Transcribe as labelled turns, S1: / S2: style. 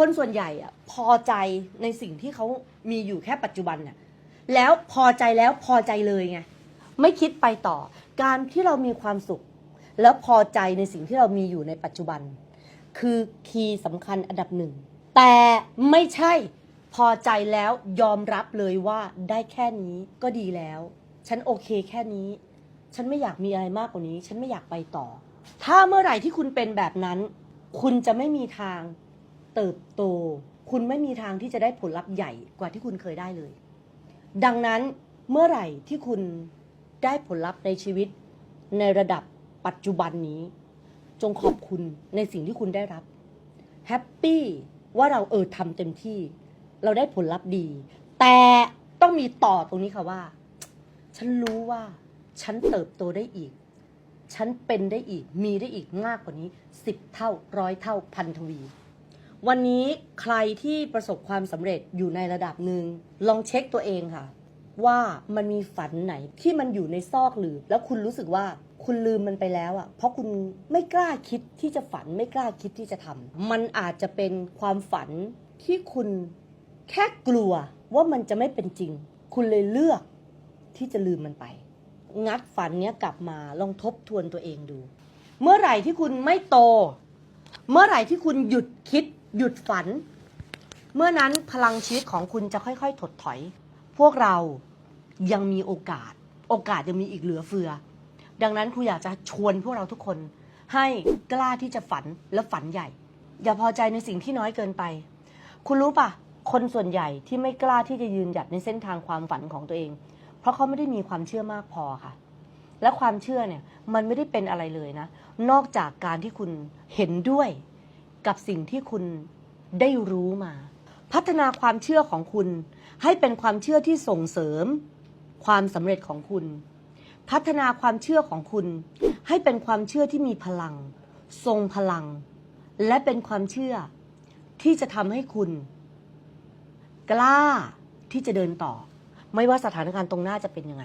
S1: คนส่วนใหญ่อะพอใจในสิ่งที่เขามีอยู่แค่ปัจจุบันน่ะแล้วพอใจแล้วพอใจเลยไงไม่คิดไปต่อ การที่เรามีความสุข แล้วพอใจในสิ่งที่เรามีอยู่ในปัจจุบัน คือคีย์สำคัญอันดับหนึ่ง แต่ไม่ใช่พอใจแล้วยอมรับเลยว่าได้แค่นี้ก็ดีแล้ว ฉันโอเคแค่นี้ ฉันไม่อยากมีอะไรมากกว่านี้ ฉันไม่อยากไปต่อ ถ้าเมื่อไหร่ที่คุณเป็นแบบนั้น คุณจะไม่มีทาง เติบโต คุณไม่มีทางที่จะได้ผลลัพธ์ใหญ่กว่าที่คุณเคยได้เลย ดังนั้นเมื่อไหร่ที่คุณได้ผลลัพธ์ในชีวิต ในระดับปัจจุบันนี้ จงขอบคุณในสิ่งที่คุณได้รับแฮปปี้ว่าเราเออทำเต็มที่ เราได้ผลลัพธ์ดี แต่ต้องมีต่อตรงนี้ค่ะว่า ฉันรู้ว่า ฉันเติบโตได้อีก ฉันเป็นได้อีกมีได้อีกมากกว่านี้สิบเท่าร้อยเท่าพันทวี วันนี้ใครที่ประสบความสำเร็จอยู่ในระดับหนึ่งลองเช็คตัวเองค่ะ ว่ามันมีฝันไหนที่มันอยู่ในซอกหลืบแล้วคุณรู้สึกว่าคุณลืมมันไปแล้วอะ่ะ เพราะคุณไม่กล้าคิดที่จะฝันไม่กล้าคิดที่จะทำมันอาจจะเป็นความฝันที่คุณแค่กลัวว่ามันจะไม่เป็นจริง คุณเลยเลือกที่จะลืมมันไป งัดฝันเนี้ยกลับมาลองทบทวนตัวเองดู เมื่อไหร่ที่คุณไม่โต เมื่อไหร่ที่คุณหยุดคิด หยุดฝัน เมื่อนั้นพลังชีวิตของคุณจะค่อย ๆ ถดถอย พวกเรายังมีโอกาส โอกาสยังมีอีกเหลือเฟือ ดังนั้นครูอยากจะชวนพวกเราทุกคน ให้กล้าที่จะฝันและฝันใหญ่ อย่าพอใจในสิ่งที่น้อยเกินไป คุณรู้ปะคนส่วนใหญ่ที่ไม่กล้าที่จะยืนหยัดในเส้นทางความฝันของตัวเอง เพราะเขาไม่ได้มีความเชื่อมากพอค่ะ และความเชื่อเนี่ยมันไม่ได้เป็นอะไรเลยนะ นอกจากการที่คุณเห็นด้วย กับสิ่งที่คุณได้รู้มา พัฒนาความเชื่อของคุณ ให้เป็นความเชื่อที่ส่งเสริม ความสำเร็จของคุณ พัฒนาความเชื่อของคุณ ให้เป็นความเชื่อที่มีพลัง ทรงพลัง และเป็นความเชื่อ ที่จะทำให้คุณ กล้าที่จะเดินต่อ ไม่ว่าสถานการณ์ตรงหน้าจะเป็นยังไง